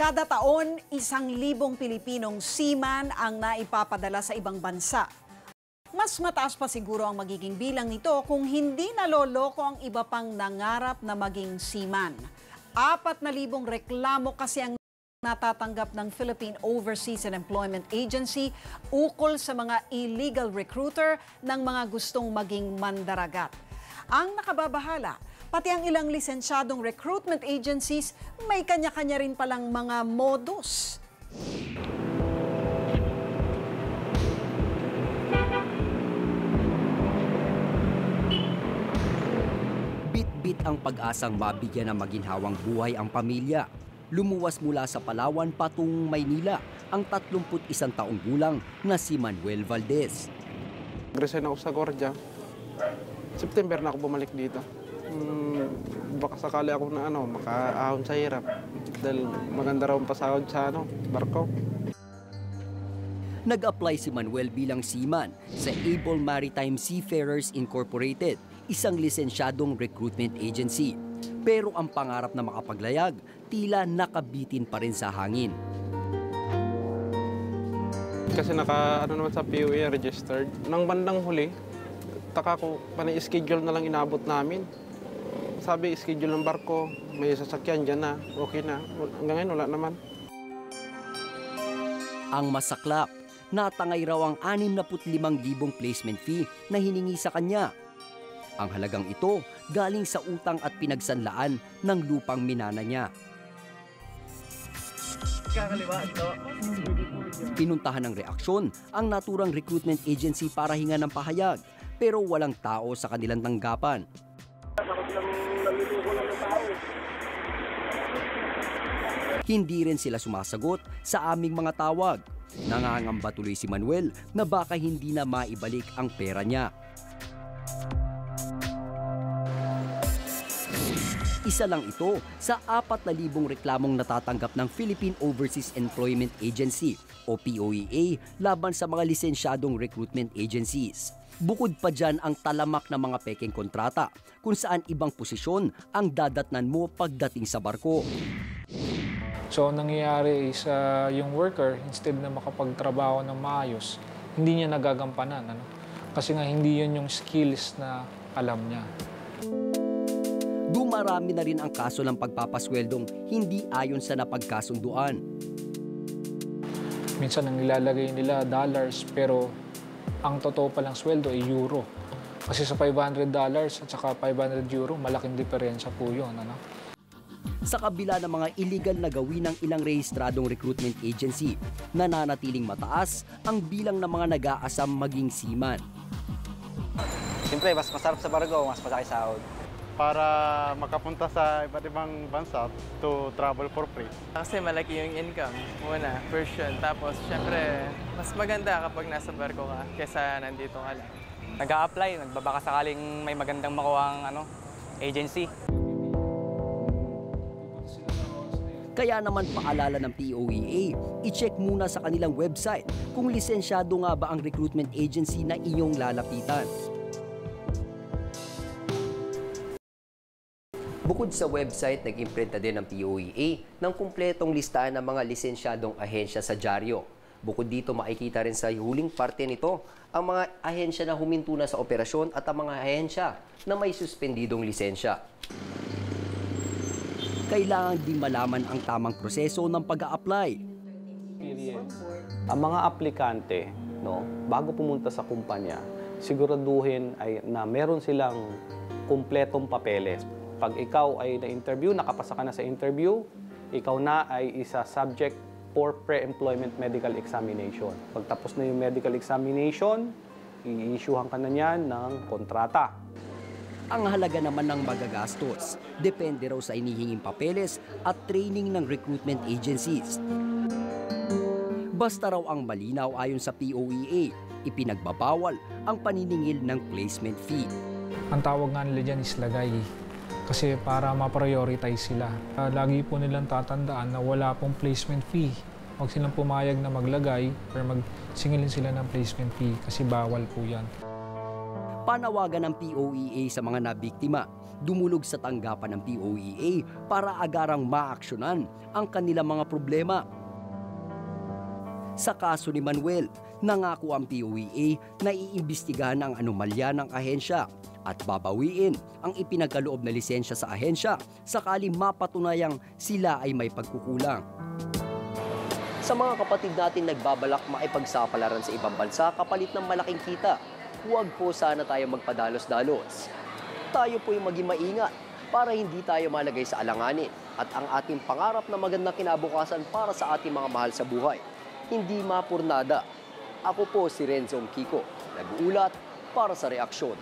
Kada taon, isang libong Pilipinong seaman ang naipapadala sa ibang bansa. Mas mataas pa siguro ang magiging bilang nito kung hindi naloloko ang iba pang nangarap na maging seaman. Apat na libong reklamo kasi ang natatanggap ng Philippine Overseas and Employment Agency ukol sa mga illegal recruiter ng mga gustong maging mandaragat. Ang nakababahala, pati ang ilang lisensyadong recruitment agencies may kanya-kanya rin palang mga modus. Bit-bit ang pag-asang mabigyan ng maginhawang buhay ang pamilya. Lumuwas mula sa Palawan patungong Maynila ang 31 taong gulang na si Manuel Valdez. Resign ako sa Gordia. September na ako bumalik dito. Hmm, baka sakali ako na ano, makaahon sa hirap. Dahil maganda raw ang pasahod sa ano, barko. Nag-apply si Manuel bilang seaman sa Able Maritime Seafarers Incorporated, isang lisensyadong recruitment agency. Pero ang pangarap na makapaglayag, tila nakabitin pa rin sa hangin. Kasi naka, ano naman sa POE, registered. Nang bandang huli, taka ko, panay-schedule na lang inabot namin. Sabi, schedule ng barko, may sasakyan dyan na, okay na. Hanggang ngayon, wala naman. Ang masaklap, natangay raw ang 65,000 placement fee na hiningi sa kanya. Ang halagang ito galing sa utang at pinagsanlaan ng lupang minana niya. Pinuntahan ng reaksyon ang naturang recruitment agency para hinga ng pahayag pero walang tao sa kanilang tanggapan. Hindi rin sila sumasagot sa aming mga tawag. Nangangamba tuloy si Manuel na baka hindi na maibalik ang pera niya. Isa lang ito sa 4,000 reklamong natatanggap ng Philippine Overseas Employment Agency o POEA laban sa mga lisensyadong recruitment agencies. Bukod pa dyan ang talamak ng mga peking kontrata kung saan ibang posisyon ang dadatnan mo pagdating sa barko. So, ang nangyayari is uh, yung worker, instead na makapagtrabaho ng maayos, hindi niya nagagampanan. Ano? Kasi nga hindi yun yung skills na alam niya. Dumarami na rin ang kaso ng pagpapasweldong hindi ayon sa napagkasunduan. Minsan ang nilalagay nila dollars pero ang totoo palang sweldo ay euro. Kasi sa $500 at saka 500 euro, malaking diferensya po yun. Ano? Sa kabila ng mga illegal na gawin ng ilang rehistradong recruitment agency, nananatiling mataas ang bilang ng mga nag-aasam maging seaman. Siyempre, mas masarap sa barko, mas malaki sahod. Para makapunta sa iba't ibang bansa to travel for free. Kasi malaki yung income, muna, version. Tapos, syempre, mas maganda kapag nasa barko ka kesa nandito ka lang. nag apply nagbabaka sakaling may magandang makuha ano, agency. Kaya naman paalala ng POEA, i-check muna sa kanilang website kung lisensyado nga ba ang recruitment agency na iyong lalapitan. Bukod sa website, nag-imprinta din ng POEA ng kumpletong listahan ng mga lisensyadong ahensya sa dyaryo. Bukod dito, makikita rin sa huling parte nito ang mga ahensya na huminto na sa operasyon at ang mga ahensya na may suspendidong lisensya. Kailangan din malaman ang tamang proseso ng pag apply Ang mga aplikante, no, bago pumunta sa kumpanya, siguraduhin ay na meron silang kumpletong papeles. Pag ikaw ay na-interview, nakapasa ka na sa interview, ikaw na ay isa subject for pre-employment medical examination. Pagtapos na yung medical examination, i-issuehan ka na niyan ng kontrata. Ang halaga naman ng magagastos, depende raw sa inihinging papeles at training ng recruitment agencies. Basta raw ang malinaw ayon sa POEA, ipinagbabawal ang paniningil ng placement fee. Ang tawag nga nila dyan is lagay. Kasi para ma-prioritize sila. Ah, Lagi po nilang tatandaan na wala pong placement fee Huwag silang pumayag na maglagay or magsingilin sila ng placement fee kasi bawal po yan. Panawagan ng POEA sa mga nabiktima, dumulog sa tanggapan ng POEA para agarang maaksyonan ang kanilang mga problema. Sa kaso ni Manuel, nangako ang POEA na iimbestigahan ang anomalya ng ahensya at babawiin ang ipinagkaloob na lisensya sa ahensya sakali mapatunayang sila ay may pagkukulang. Sa mga kapatid natin nagbabalak maipagsapalaran sa ibang bansa kapalit ng malaking kita, huwag po sana tayo magpadalos-dalos. Tayo po'y maging maingat para hindi tayo malagay sa alanganin at ang ating pangarap na magandang kinabukasan para sa ating mga mahal sa buhay. Hindi mapurnada. Ako po si Renzo Kiko, nag-uulat para sa reaksyon.